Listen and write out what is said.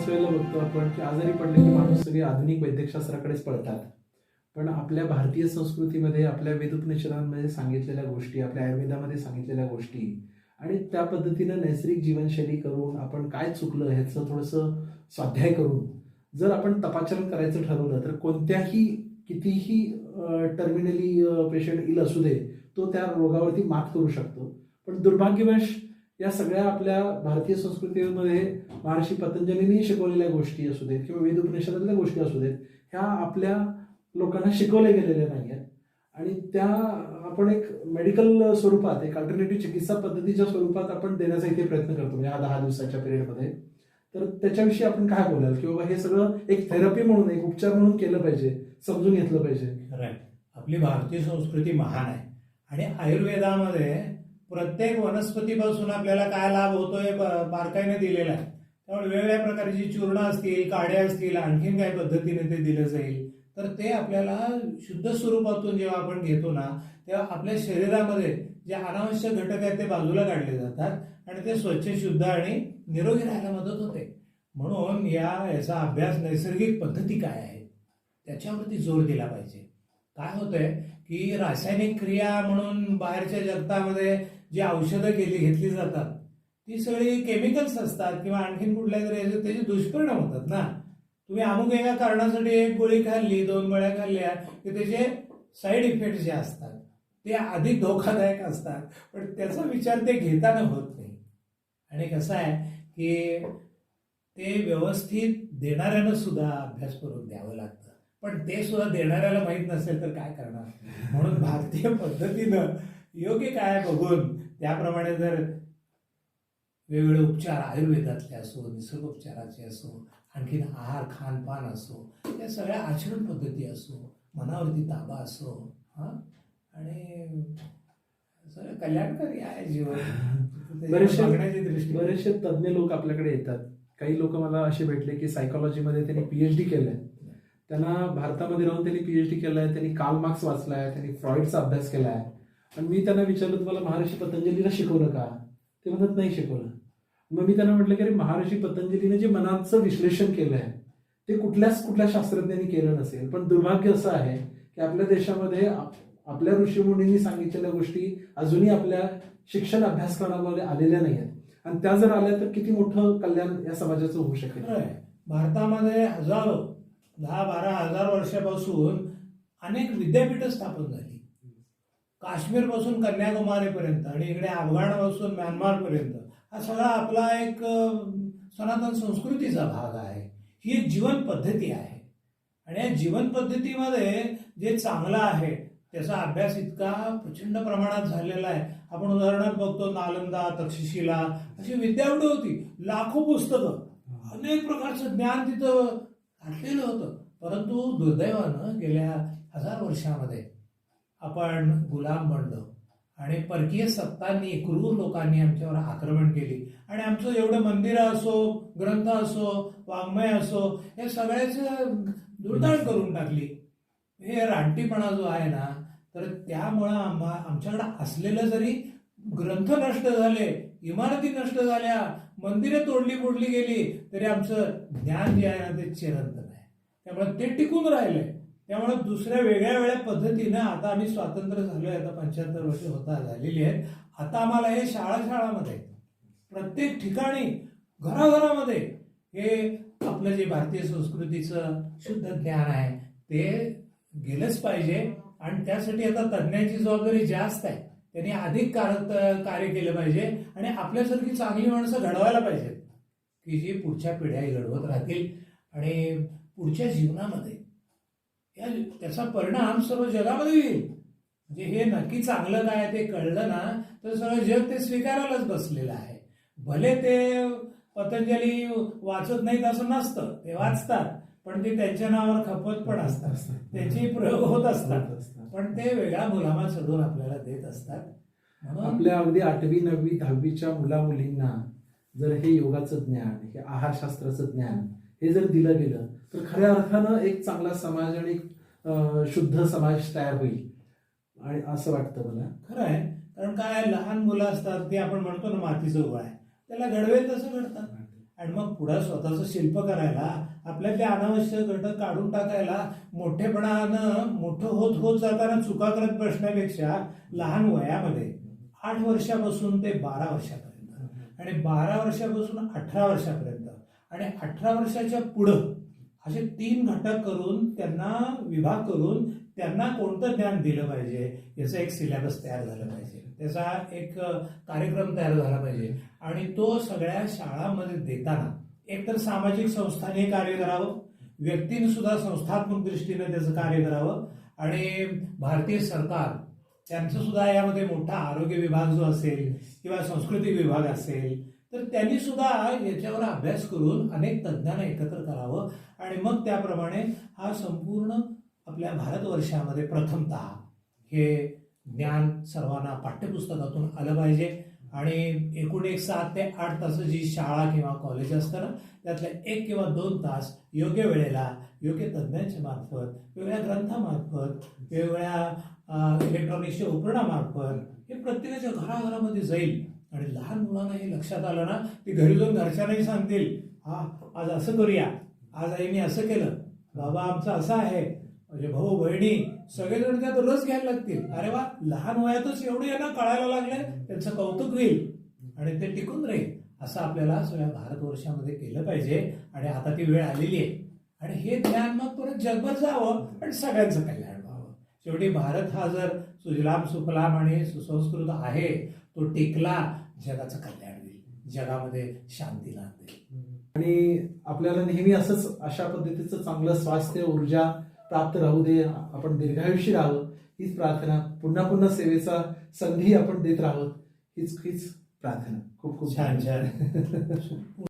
बऱ्याच वेळेला बघतो आपण की आजारी पडले की माणूस सगळे आधुनिक वैद्यकशास्त्राकडेच पळतात. पण आपल्या भारतीय संस्कृतीमध्ये आपल्या वेदोपनिषदांमध्ये सांगितलेल्या गोष्टी आपल्या आयुर्वेदामध्ये सांगितलेल्या गोष्टी आणि त्या पद्धतीनं नैसर्गिक जीवनशैली करून आपण काय चुकलं ह्याचं थोडंसं स्वाध्याय करून जर आपण तपाचरण करायचं ठरवलं तर कोणत्याही कितीही टर्मिनली पेशंट इल असू दे तो त्या रोगावरती मात करू शकतो. पण दुर्भाग्यवश या सगळ्या आपल्या भारतीय संस्कृतीमध्ये महर्षी पतंजलींनी शिकवलेल्या गोष्टी असू देत किंवा वेद उपनिषदातल्या गोष्टी असू देत ह्या आपल्या लोकांना शिकवल्या गेलेल्या नाही आहेत आणि त्या आपण एक मेडिकल स्वरूपात एक अल्टरनेटिव्ह चिकित्सा पद्धतीच्या स्वरूपात आपण देण्याचा इथे प्रयत्न करतो म्हणजे या दहा दिवसाच्या पिरियडमध्ये तर त्याच्याविषयी आपण काय बोलाल? की बाबा हे सगळं एक थेरपी म्हणून एक उपचार म्हणून केलं पाहिजे समजून घेतलं पाहिजे. राईट आपली भारतीय संस्कृती महान आहे. आणि आयुर्वेदामध्ये प्रत्येक वनस्पतीपासून आपल्याला काय लाभ होतोय ब- बारकाईने दिलेला आहे. त्यामुळे वेगवेगळ्या प्रकारची चूर्ण असतील काड्या असतील आणखीन काही पद्धतीने ते दिलं जाईल. तर ते आपल्याला शुद्ध स्वरूपातून जेव्हा आपण घेतो ना तेव्हा आपल्या शरीरामध्ये जे अनावश्यक घटक आहेत ते बाजूला काढले जातात आणि ते स्वच्छ शुद्ध आणि निरोगी राहायला मदत होते. म्हणून या याचा अभ्यास नैसर्गिक पद्धती काय आहे? त्याच्यावरती जोर दिला पाहिजे. काय होतंय की रासायनिक क्रिया म्हणून बाहेरच्या जगतामध्ये जी औषधं केली घेतली जातात ती सगळी केमिकल्स असतात किंवा आणखीन कुठल्या तरी याचे त्याचे दुष्परिणाम होतात ना. तुम्ही अमुक एका कारणासाठी एक गोळी खाल्ली दोन गोळ्या खाल्ल्या की त्याचे साईड इफेक्ट जे असतात ते अधिक धोकादायक असतात. पण त्याचा विचार ते घेताना होत नाही. आणि कसं आहे की ते व्यवस्थित देणाऱ्यानं सुद्धा अभ्यास करून द्यावं लागतं. पण ते सुद्धा देणाऱ्याला माहीत नसेल तर काय करणार? म्हणून भारतीय पद्धतीनं योग्य काय बघून त्याप्रमाणे जर वेगवेगळे उपचार आयुर्वेदातले असो निसर्गोपचाराचे असो आणखीन आहार खानपान असो या सगळ्या आचरण पद्धती असो मनावरती ताबा असो हा? आणि सगळं कल्याणकारी आहे जीवन. बघण्याची दृष्टी. बरेचसे तज्ज्ञ लोक आपल्याकडे येतात. काही लोक मला असे भेटले की सायकोलॉजीमध्ये त्यांनी पीएचडी केलंय. त्यांना भारतामध्ये राहून त्यांनी पीएचडी केलंय त्यांनी काल मार्क्स वाचलाय त्यांनी फ्रॉइडचा अभ्यास केलाय. आणि मी त्यांना विचारलं तुम्हाला महर्षी पतंजलीला शिकवलं का? ते म्हणत नाही शिकवलं. मग मी त्यांना म्हटलं की अरे महर्षी पतंजलीने जे मनाचं विश्लेषण केलंय ते कुठल्याच कुठल्या शास्त्रज्ञांनी केलं नसेल. पण दुर्भाग्य असं आहे की आपल्या देशामध्ये आपल्या ऋषीमुनींनी सांगितलेल्या गोष्टी अजूनही आपल्या शिक्षण अभ्यासक्रमामध्ये आलेल्या नाही आहेत आणि त्या जर आल्या तर किती मोठं कल्याण या समाजाचं होऊ शकेल? भारतामध्ये हजारो दहा बारा हजार वर्षापासून अनेक विद्यापीठं स्थापन झाली. काश्मीरपासून कन्याकुमारीपर्यंत आणि इकडे अफगाणपासून म्यानमारपर्यंत हा सगळा आपला एक सनातन संस्कृतीचा भाग आहे. ही एक जीवन पद्धती आहे. आणि या जीवन पद्धतीमध्ये जे चांगलं आहे त्याचा अभ्यास इतका प्रचंड प्रमाणात झालेला आहे. आपण उदाहरणार्थ बघतो नालंदा तक्षशिला अशी विद्यापीठ होती. लाखो पुस्तकं. अनेक प्रकारचं ज्ञान तिथं घातलेलं होतं. परंतु दुर्दैवानं गेल्या हजार वर्षामध्ये आपण गुलाम बनलो. आणि परकीय सत्तांनी क्रूर लोकांनी आमच्यावर आक्रमण केली. आणि आमचं एवढं मंदिरं असो ग्रंथ असो वाङ्मय असो हे सगळ्याचं दुर्दाळ करून टाकली. हे रानटीपणा जो आहे ना तर त्यामुळं आम्हा आमच्याकडे असलेलं जरी ग्रंथ नष्ट झाले इमारती नष्ट झाल्या मंदिरं तोडली फोडली गेली तरी आमचं ज्ञान जे आहे ना ते चिरंतन आहे त्यामुळे ते टिकून राहिले त्यामुळे दुसऱ्या वेगळ्या वेगळ्या पद्धतीनं आता आम्ही स्वातंत्र्य झालोय आता पंच्याहत्तर वर्ष होता झालेली आहेत. आता आम्हाला हे शाळा शाळामध्ये प्रत्येक ठिकाणी घराघरामध्ये हे आपलं जे भारतीय संस्कृतीचं शुद्ध ज्ञान आहे ते गेलंच पाहिजे. आणि त्यासाठी आता तज्ज्ञांची जबाबदारी जास्त आहे. त्यांनी अधिक कार- कार्य केलं पाहिजे आणि आपल्यासारखी चांगली माणसं घडवायला पाहिजेत. की जी पुढच्या पिढ्याही घडवत राहतील. आणि पुढच्या जीवनामध्ये त्याचा परिणाम सर्व जगामध्ये येईल म्हणजे हे नक्की चांगलं काय ते कळलं ना तर सगळं जग ते स्वीकारायलाच बसलेलं आहे. भले ते पतंजली वाचत नाहीत असं नसतं ते वाचतात पण ते त्यांच्या नावावर खपत पण असतात. त्यांचे प्रयोग होत असतात. पण ते वेगळा मुलामा चढवून आपल्याला देत असतात. म्हणून आपल्या अगदी आठवी नववी दहावीच्या मुला मुलींना जर हे योगाचं ज्ञान हे आहारशास्त्राचं ज्ञान हे जर दिलं गेलं तर खऱ्या अर्थानं एक चांगला समाज आणि शुद्ध समाज तयार होईल. आणि असं वाटतं मला. खरं आहे. कारण काय लहान मुलं असतात ते आपण म्हणतो ना मातीचं उभं आहे. त्याला घडवेल तसं घडतात आणि मग पुढं स्वतःचं शिल्प करायला आपल्यातले अनावश्यक घटक काढून टाकायला मोठेपणानं मोठं होत होत जाताना चुका करत बसण्यापेक्षा लहान वयामध्ये आठ वर्षापासून ते बारा वर्षापर्यंत. आणि बारा वर्षापासून अठरा वर्षापर्यंत. आणि अठरा वर्षाच्या पुढं असे तीन घटक करून त्यांना विभाग करून त्यांना कोणतं ज्ञान दिलं पाहिजे याचं एक सिलेबस तयार झालं पाहिजे. त्याचा एक कार्यक्रम तयार झाला पाहिजे. आणि तो सगळ्या शाळांमध्ये देताना एकतर सामाजिक संस्थांनी कार्य करावं व्यक्तीने सुद्धा संस्थात्मक दृष्टीने त्याचं कार्य करावं आणि भारतीय सरकार त्यांचं सुद्धा यामध्ये मोठा आरोग्य विभाग जो असेल किंवा संस्कृती विभाग असेल तर त्यांनी सुद्धा याच्यावर अभ्यास करून अनेक तज्ज्ञांना एकत्र करावं. आणि मग त्याप्रमाणे हा संपूर्ण आपल्या भारतवर्षामध्ये प्रथमतः हे ज्ञान सर्वांना पाठ्यपुस्तकातून आलं पाहिजे. आणि एकूण एक सात ते आठ तास जी शाळा किंवा कॉलेज असतं ना त्यातले एक किंवा दोन तास योग्य वेळेला योग्य तज्ज्ञांच्या मार्फत वेगवेगळ्या ग्रंथामार्फत वेगवेगळ्या इलेक्ट्रॉनिक्सच्या उपकरणामार्फत हे प्रत्येकाच्या घराघरामध्ये जाईल. आणि लहान मुलांना हे लक्षात आलं ना ते घरी जाऊन घरच्यांनाही सांगतील हा आज असं करूया. आज आईने असं केलं. बाबा आमचं असं आहे. म्हणजे भाऊ बहिणी सगळेजण त्यात रस घ्यायला लागतील. अरे वा लहान वयातच एवढी यांना कळायला लागले त्यांचं कौतुक होईल आणि ते टिकून राहील. असं आपल्याला सगळ्या भारतवर्षामध्ये केलं पाहिजे आणि आता ती वेळ आलेली आहे. आणि हे ज्ञान मग परत जगभर जावं आणि सगळ्यांचं कल्याण व्हावं. शेवटी भारत हा जर सुजलाम सुफलाम आणि सुसंस्कृत आहे तो टिकला जगाचं कल्याण होईल. जगामध्ये शांती नांदेल. आणि आपल्याला नेहमी असंच अशा पद्धतीचं चांगलं स्वास्थ्य ऊर्जा प्राप्त राहू दे आपण दीर्घायुषी राहावं हीच प्रार्थना पुन्हा पुन्हा सेवेचा संधी आपण देत राहावं हीच हीच प्रार्थना. खूप खूप छान छान.